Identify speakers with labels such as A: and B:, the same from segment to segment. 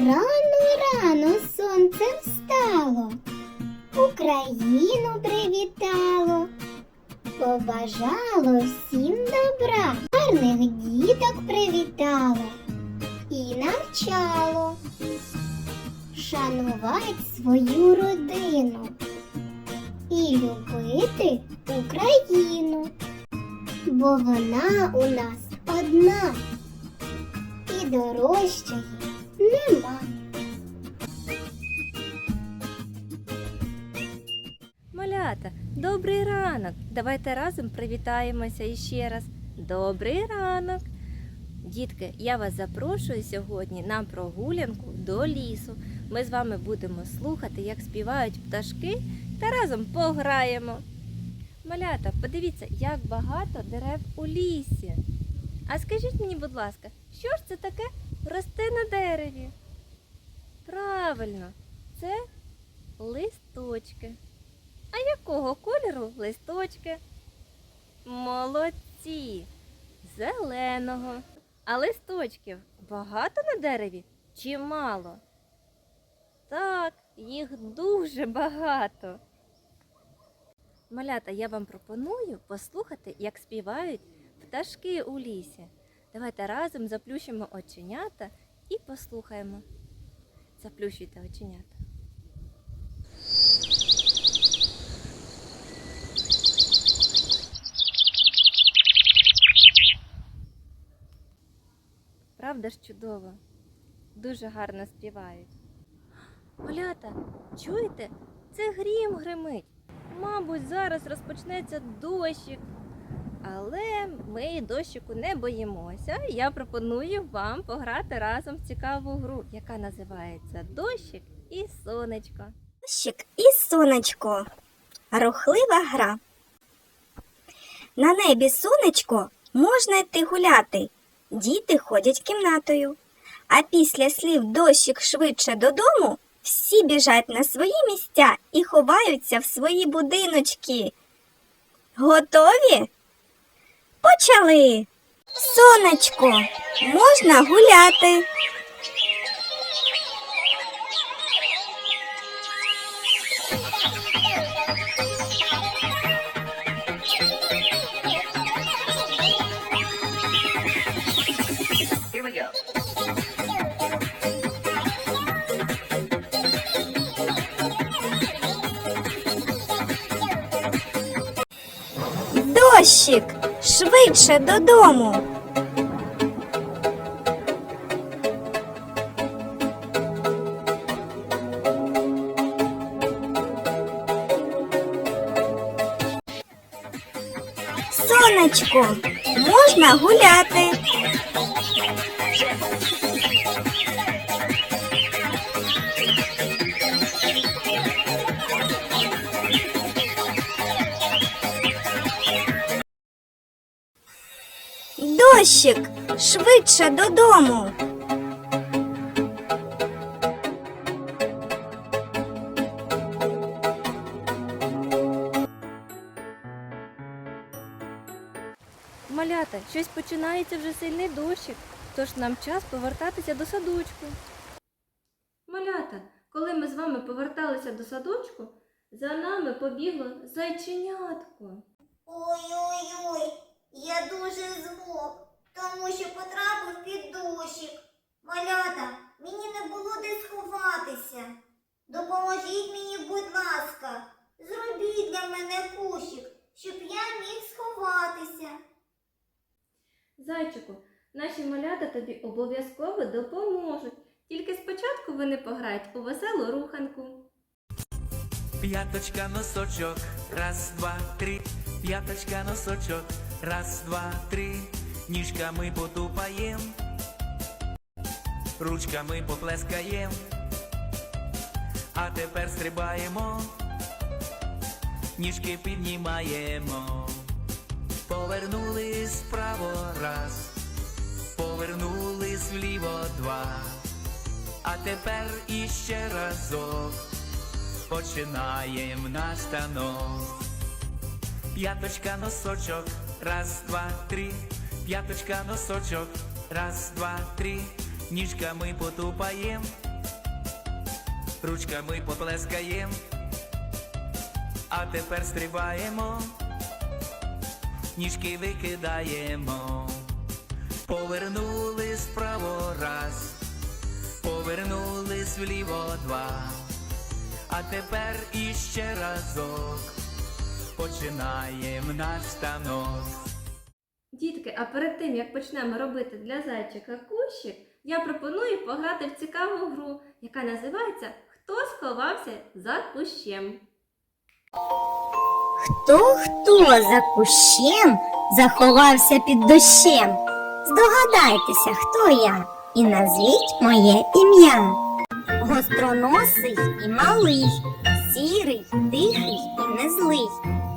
A: Рано рано сонце встало, Україну привітало, побажало всім добра, гарних діток привітало і навчало. Шанувати свою родину і любити Україну, бо вона у нас одна і дорожчої нема.
B: Малята, добрий ранок! Давайте разом привітаємося іще раз. Добрий ранок! Дітки, я вас запрошую сьогодні на прогулянку до лісу. Ми з вами будемо слухати, як співають пташки та разом пограємо. Малята, подивіться, як багато дерев у лісі. А скажіть мені, будь ласка, що ж це таке росте на дереві? Правильно, це листочки. А якого кольору листочки? Молодці! Зеленого. А листочків багато на дереві чи мало? Так, їх дуже багато. Малята, я вам пропоную послухати, як співають пташки у лісі. Давайте разом заплющимо оченята і послухаємо. Заплющуйте оченята. Правда ж чудово? Дуже гарно співають. Малята, чуєте? Це грім гримить. Мабуть, зараз розпочнеться дощик. Але ми дощику не боїмося. Я пропоную вам пограти разом в цікаву гру, яка називається Дощик і сонечко.
C: Дощик і сонечко. Рухлива гра. На небі сонечко можна йти гуляти. Діти ходять кімнатою. А після слів дощик швидше додому всі біжать на свої місця і ховаються в свої будиночки. Готові? Почали. Сонечко, можна гуляти. Дощик, швидше додому. Сонечко, можна гуляти. Дощик, швидше додому.
B: Малята, щось починається вже сильний дощик, тож нам час повертатися до садочку. Малята, коли ми з вами поверталися до садочку, за нами побігло зайченятко.
D: Ой-ой-ой, я дуже змок, тому що потрапив під дощик. Малята, мені не було де сховатися. Допоможіть мені, будь ласка, зробіть для мене кущик, щоб я міг сховатися.
B: Зайчику, наші малята тобі обов'язково допоможуть. Тільки спочатку вони пограють у веселу руханку.
E: П'яточка носочок, раз, два, три, п'яточка носочок, раз, два, три, ніжками потупаєм, ручками поплескаєм, а тепер стрибаємо, ніжки піднімаємо, повернулись вправо раз, повернулись вліво два, а тепер іще разок починаєм наш танок. П'яточка носочок, раз, два, три, п'яточка носочок, раз, два, три, ніжками потупаєм, ручками поплескаєм, а тепер стрибаємо, ніжки викидаємо, повернулись вправо раз, повернулись вліво два, а тепер іще разок, починаємо наш станок.
B: Дітки, а перед тим як почнемо робити для зайчика кущик, я пропоную пограти в цікаву гру, яка називається Хто сховався за кущем.
C: Хто хто за кущем заховався під дощем? Здогадайтеся, хто я, і назвіть моє ім'я. Гостроносий і малий, сірий, тихий і незлий.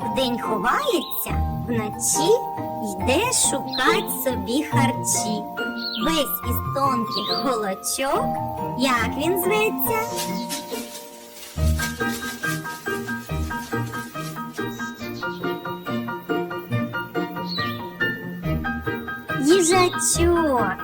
C: Вдень ховається, вночі йде шукать собі харчі. Весь із тонких голочок, як він зветься? Їжачок.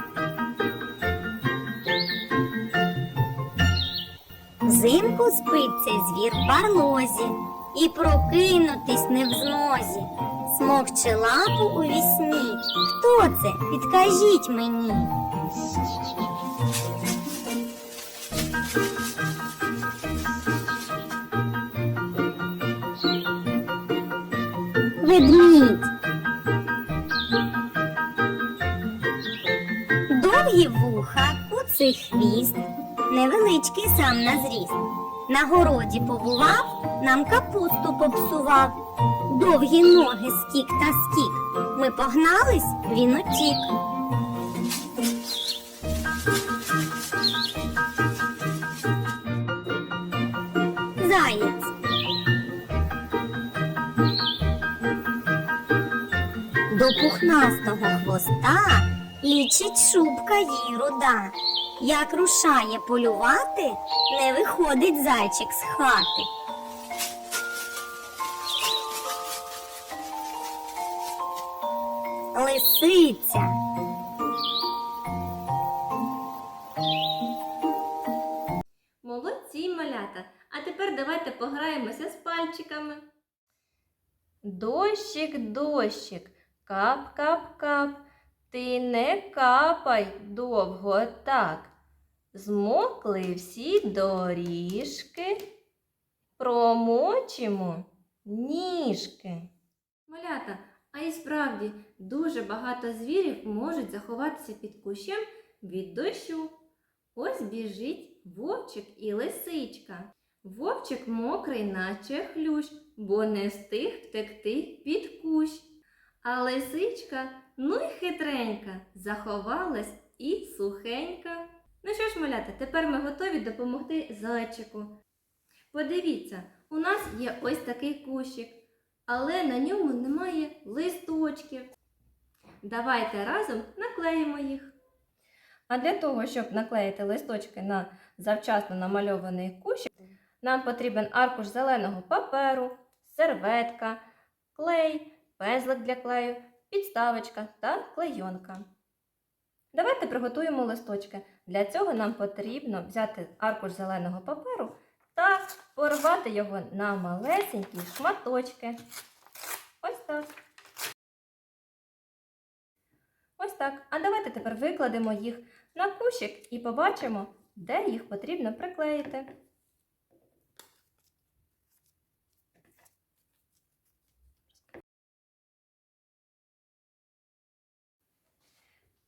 C: Взимку спить цей звір в барлозі і прокинутись не в змозі. Смокче лапу у вісні. Хто це? Підкажіть мені. Ведмідь. Довгі вуха, куций хвіст, невеличкий сам на зріст. На городі побував, нам капусту попсував. Довгі ноги скік та скік. Ми погнались, він утік. Заєць. До пухнастого хвоста лічить шубка їй руда. Як рушає полювати, не виходить зайчик з хати. Лисиця.
B: Молодці, малята! А тепер давайте пограємося з пальчиками. Дощик, дощик, кап, кап, кап, ти не капай довго так. Змокли всі доріжки, промочимо ніжки. Малята, а і справді дуже багато звірів можуть заховатися під кущем від дощу. Ось біжить вовчик і лисичка. Вовчик мокрий, наче хлющ, бо не встиг втекти під кущ. А лисичка, ну й хитренька, заховалась і сухенька. Ну що ж, малята, тепер ми готові допомогти зайчику. Подивіться, у нас є ось такий кущик, але на ньому немає листочків. Давайте разом наклеїмо їх. А для того, щоб наклеїти листочки на завчасно намальований кущик, нам потрібен аркуш зеленого паперу, серветка, клей, пензлик для клею, підставочка та клейонка. Давайте приготуємо листочки. Для цього нам потрібно взяти аркуш зеленого паперу порвати його на малесенькі шматочки. Ось так. Ось так. А давайте тепер викладемо їх на кущик і побачимо, де їх потрібно приклеїти.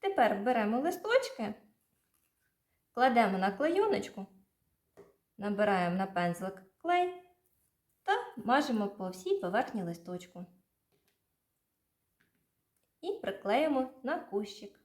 B: Тепер беремо листочки, кладемо на клейоночку, набираємо на пензлик клей та мажемо по всій поверхні листочку. І приклеїмо на кущик.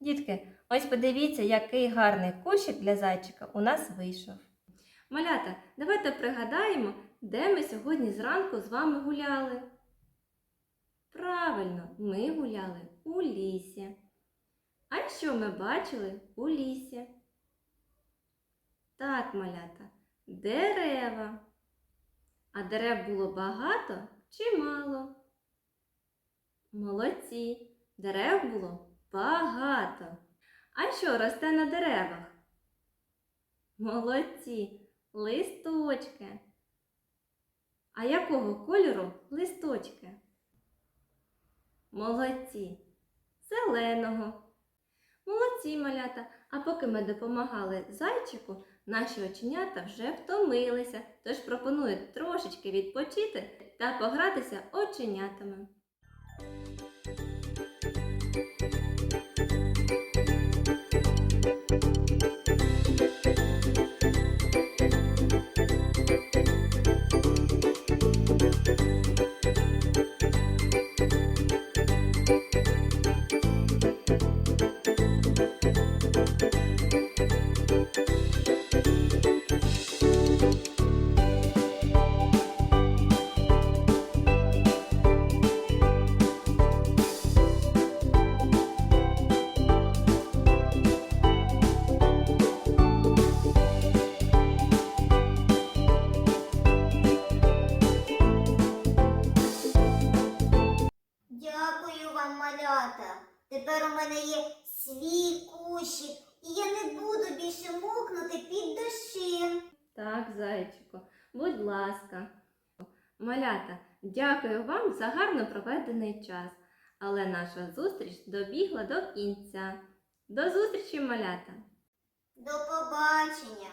B: Дітки, ось подивіться, який гарний кущик для зайчика у нас вийшов. Малята, давайте пригадаємо, де ми сьогодні зранку з вами гуляли. Правильно, ми гуляли у лісі. А що ми бачили у лісі? Так, малята, дерева. А дерев було багато чи мало? Молодці, дерев було багато. А що росте на деревах? Молодці, листочки. А якого кольору листочки? Молодці, зеленого. Молодці, малята. А поки ми допомагали зайчику, наші оченята вже втомилися, тож пропоную трошечки відпочити та погратися оченятами.
D: Тепер у мене є свій кущик, і я не буду більше мокнути під дощем.
B: Так, зайчику, будь ласка. Малята, дякую вам за гарно проведений час. Але наша зустріч добігла до кінця. До зустрічі, малята!
D: До побачення.